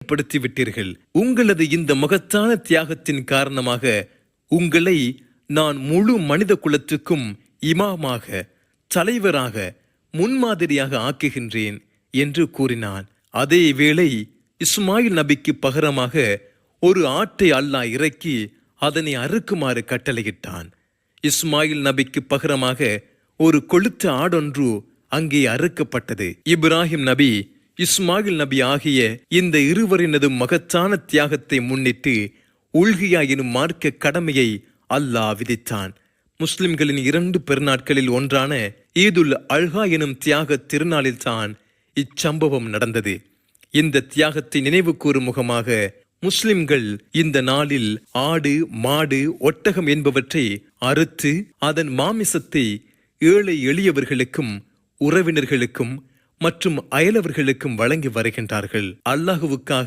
படுத்தி விட்டீர்கள் உங்களது இந்த மகத்தான தியாகத்தின் காரணமாக உங்களை நான் முழு மனித குலத்துக்கும் இமாமாக தலைவராக முன்மாதிரியாக ஆக்குகின்றேன் என்று கூறினான். அதே வேளை இஸ்மாயில் நபிக்கு பகரமாக ஒரு ஆட்டை அல்லாஹ் இறக்கி அதனை அறுக்குமாறு கட்டளையிட்டான். இஸ்மாயில் நபிக்கு பகரமாக ஒரு கொளுத்த ஆடொன்று அங்கே அறுக்கப்பட்டது. இப்ராஹிம் நபி இஸ்மாயில் நபி ஆகிய இந்த இருவரினது மகத்தான தியாகத்தை முன்னிட்டு உள்கியா எனும் மார்க்க கடமையை அல்லாஹ் விதித்தான். முஸ்லிம்களின் இரண்டு பெருநாட்களில் ஒன்றான ஈதுல் அல்ஹா எனும் தியாக திருநாளில்தான் இச்சம்பவம் நடந்தது. இந்த தியாகத்தை நினைவு கூறும் முகமாக முஸ்லிம்கள் இந்த நாளில் ஆடு மாடு ஒட்டகம் என்பவற்றை அறுத்து அதன் மாமிசத்தை ஏழை எளியவர்களுக்கும் உறவினர்களுக்கும் மற்றும் அயலவர்களுக்கும் வழங்கி வருகின்றார்கள். அல்லாஹுவுக்காக